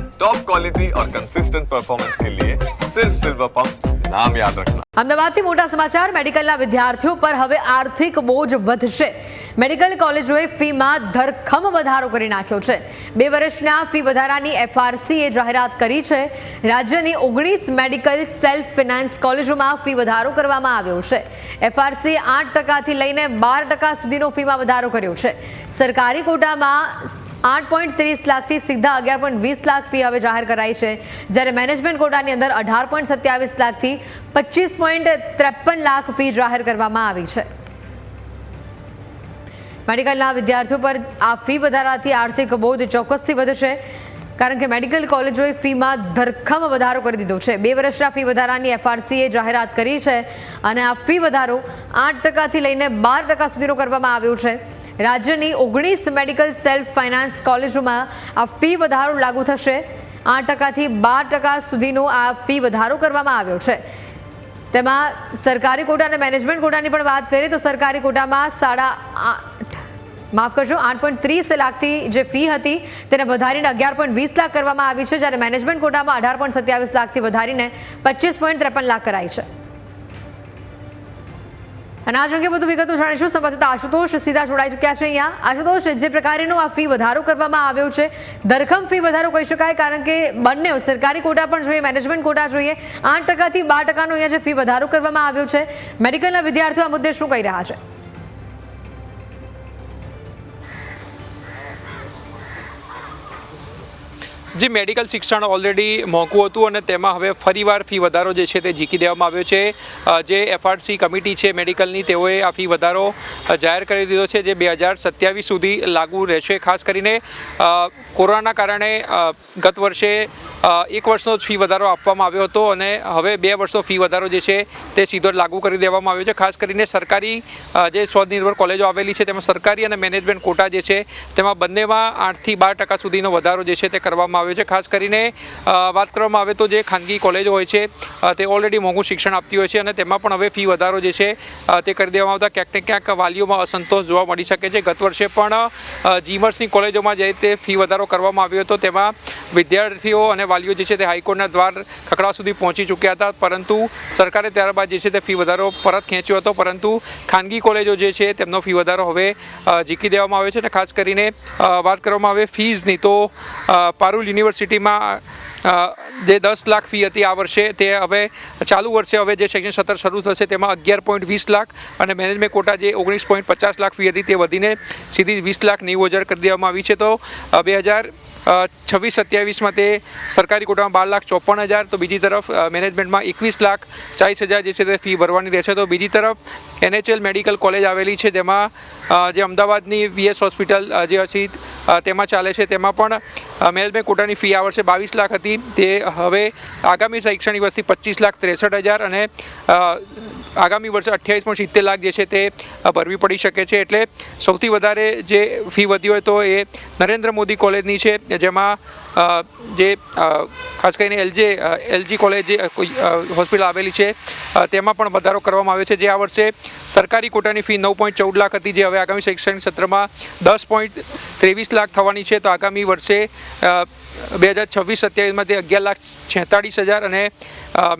Top quality और consistent performance के लिए सिर्फ सिल्वर पंप नाम याद रखना અમદાવાદથી મોટા સમાચાર મેડિકલના વિદ્યાર્થીઓ પર હવે આર્થિક બોજ વધશે મેડિકલ કોલેજોએ ફીમાં ધરખમ વધારો કરી નાખ્યો છે. બે વર્ષના ફી વધારાની એફઆરસીએ જાહેરાત કરી છે. રાજ્યની ઓગણીસ મેડિકલ સેલ્ફ ફિનાન્સ કોલેજોમાં ફી વધારો કરવામાં આવ્યો છે. એફઆરસી આઠ ટકાથી લઈને બાર ટકા સુધીનો ફીમાં વધારો કર્યો છે. સરકારી કોટામાં આઠ પોઈન્ટ ત્રીસ લાખથી સીધા અગિયાર પોઈન્ટ વીસ લાખ ફી હવે જાહેર કરાઈ છે. જ્યારે મેનેજમેન્ટ કોટાની અંદર અઢાર પોઈન્ટ સત્યાવીસ લાખથી પચીસ પોઈન્ટ ત્રેપન લાખ ફી જાહેર કરવામાં આવી છે. મેડિકલના વિદ્યાર્થીઓ પર આ ફી વધારાથી આર્થિક બોધ ચોક્કસથી વધશે. કારણ કે મેડિકલ કોલેજોએ ફીમાં ધરખમ વધારો કરી દીધો છે. બે વર્ષના ફી વધારાની એફઆરસીએ જાહેરાત કરી છે અને આ ફી વધારો આઠ ટકાથી લઈને બાર ટકા સુધીનો કરવામાં આવ્યો છે. રાજ્યની ઓગણીસ મેડિકલ સેલ્ફ ફાઇનાન્સ કોલેજોમાં આ ફી વધારો લાગુ થશે. આઠ ટકાથી બાર ટકા સુધીનો આ ફી વધારો કરવામાં આવ્યો છે. તેમાં સરકારી કોટા અને મેનેજમેન્ટ કોટાની પણ વાત કરીએ તો સરકારી કોટામાં સાડા માફ કરજો, આઠ પોઈન્ટ ત્રીસ લાખથી જે ફી હતી તેને વધારીને અગિયાર પોઈન્ટ વીસ લાખ કરવામાં આવી છે, જ્યારે મેનેજમેન્ટ કોટામાં અઢાર પોઈન્ટ સત્યાવીસ લાખથી વધારીને પચીસ પોઈન્ટ ત્રેપન લાખ કરાઈ છે. અને આજ અંગે વધુ વિગતો જાણીશું. સંવાદદાતા આશુતોષ સીધા જોડાઈ ચૂક્યા છે અહીંયા. આશુતોષ, જે પ્રકારનો આ ફી વધારો કરવામાં આવ્યો છે ધરખમ ફી વધારો કહી શકાય, કારણ કે બંને સરકારી કોટા પણ જોઈએ, મેનેજમેન્ટ કોટા જોઈએ, આઠ ટકાથી બાર ટકાનો અહીંયા જે ફી વધારો કરવામાં આવ્યો છે. મેડિકલના વિદ્યાર્થીઓ આ મુદ્દે શું કહી રહ્યા છે? જે મેડિકલ શિક્ષણ ઓલરેડી મોંઘું હતું અને તેમાં હવે ફરીવાર ફી વધારો જે છે તે ઝીકી દેવામાં આવ્યો છે. જે એફઆરસી કમિટી છે મેડિકલની, તેઓએ આ ફી વધારો જાહેર કરી દીધો છે જે બે હજાર સત્યાવીસ સુધી લાગુ રહેશે. ખાસ કરીને કોરોનાના કારણે ગત વર્ષે એક વર્ષનો જ ફી વધારો આપવામાં આવ્યો હતો અને હવે બે વર્ષનો ફી વધારો જે છે તે સીધો લાગુ કરી દેવામાં આવ્યો છે. ખાસ કરીને સરકારી જે સ્વનિર્ભર કોલેજો આવેલી છે તેમાં સરકારી અને મેનેજમેન્ટ કોટા જે છે તેમાં બંનેમાં આઠથી બાર ટકા સુધીનો વધારો જે છે તે કરવામાં આવ્યો છે. ખાસ કરીને વાત કરવામાં આવે તો જે ખાનગી કોલેજો હોય છે તે ઓલરેડી મોંઘું શિક્ષણ આપતી હોય છે અને તેમાં પણ હવે ફી વધારો જે છે તે કરી દેવામાં આવતા. ક્યાંક ને ક્યાંક વાલીઓમાં અસંતોષ જોવા મળી શકે છે. ગત વર્ષે પણ જીમર્સની કોલેજોમાં જે રીતે ફી વધારો કરવામાં આવ્યો હતો, તેમાં વિદ્યાર્થીઓ અને વાલીઓ જે છે તે હાઈકોર્ટના દ્વાર ખકડા સુધી પહોંચી ચૂક્યા હતા. પરંતુ સરકારે ત્યારબાદ જે છે તે ફી વધારો પરત ખેંચ્યો હતો. પરંતુ ખાનગી કોલેજો જે છે તેમનો ફી વધારો હવે જીકી દેવામાં આવ્યો છે અને ખાસ કરીને વાત કરવામાં આવે ફીઝની તો પારુલ યુનિવર્સિટીમાં જે દસ લાખ ફી હતી આ વર્ષે તે હવે ચાલુ વર્ષે હવે જે સેક્શન સત્તર શરૂ થશે તેમાં અગિયાર પોઈન્ટ વીસ લાખ અને મેનેજમેન્ટ કોટા જે ઓગણીસ પોઈન્ટ પચાસ લાખ ફી હતી તે વધીને સીધી વીસ લાખ નેવું હજાર કરી દેવામાં આવી છે. તો બે હજાર છવ્વીસ સત્યાવીસમાં તે સરકારી કોટામાં બાર લાખ ચોપન હજાર, તો બીજી તરફ મેનેજમેન્ટમાં એકવીસ લાખ ચાલીસ હજાર જે છે તે ફી ભરવાની રહેશે. તો બીજી તરફ, એનએચએલ મેડિકલ કોલેજ આવેલી છે તેમાં જે અમદાવાદની વીએસ હોસ્પિટલ જે હશે તેમાં ચાલે છે. તેમાં પણ મેનેજમેન્ટ કોટાની ફી આ બાવીસ લાખ હતી. તે હવે આગામી શૈક્ષણિક વર્ષથી પચીસ લાખ ત્રેસઠ હજાર અને આગામી વર્ષે અઠ્યાવીસ પોઈન્ટ સિત્તેર લાખ જે છે તે ભરવી પડી શકે છે. એટલે સૌથી વધારે જે ફી વધી હોય તો એ નરેન્દ્ર મોદી કોલેજની છે, જેમાં જે ખાસ કરીને એલજે એલજી કોલેજ હોસ્પિટલ આવેલી છે તેમાં પણ વધારો કરવામાં આવ્યો છે. જે આ વર્ષે સરકારી કોટાની ફી નવ પોઈન્ટ ચૌદ લાખ હતી, જે હવે આગામી શૈક્ષણિક સત્રમાં દસ પોઈન્ટ ત્રેવીસ લાખ થવાની છે. તો આગામી વર્ષે બે હજાર છવ્વીસ સત્યાવીસમાં તે અગિયાર લાખ છેતાળીસ હજાર અને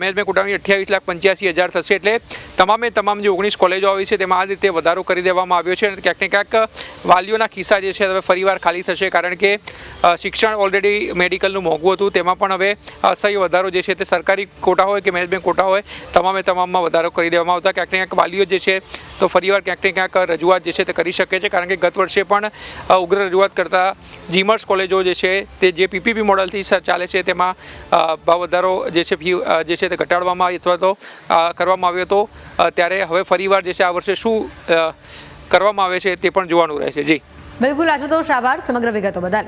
મેનેજમેન્ટ કોટાની અઠ્યાવીસ લાખ પંચ્યાસી હજાર થશે. એટલે તમામે તમામ જે ઓગણીસ કોલેજો આવી છે, તેમાં આ રીતે વધારો કરી દેવામાં આવ્યો છે અને ક્યાંક ને ક્યાંક વાલીઓના ખિસ્સા જે છે હવે ફરીવાર ખાલી થશે કારણ કે શિક્ષણ ઓલરેડી મેડિકલનું મોંઘું હતું. તેમાં પણ હવે અસહ્ય વધારો જે છે તે સરકારી કોટા હોય કે મેનેજમેન્ટ કોટા હોય, તમામે તમામમાં વધારો કરી દેવામાં આવતા. ક્યાંક ક્યાંક વાલીઓ જે છે તો ફરીવાર ક્યાંક ને ક્યાંક રજૂઆત જે છે તે કરી શકે છે કારણ કે ગત વર્ષે પણ ઉગ્ર રજૂઆત કરતા જીમર્સ કોલેજો જે છે તે જે પીપીપી મોડલથી ચાલે છે તેમાં ભાવ વધારો જે છે ફી જે છે તે ઘટાડવામાં અથવા તો કરવામાં આવ્યો હતો. ત્યારે હવે ફરીવાર જે છે આ વર્ષે શું કરવામાં આવે છે તે પણ જોવાનું રહેશે. જી. બિલકુલ આશુતોષ આભાર સમગ્ર વિગતો બદલ.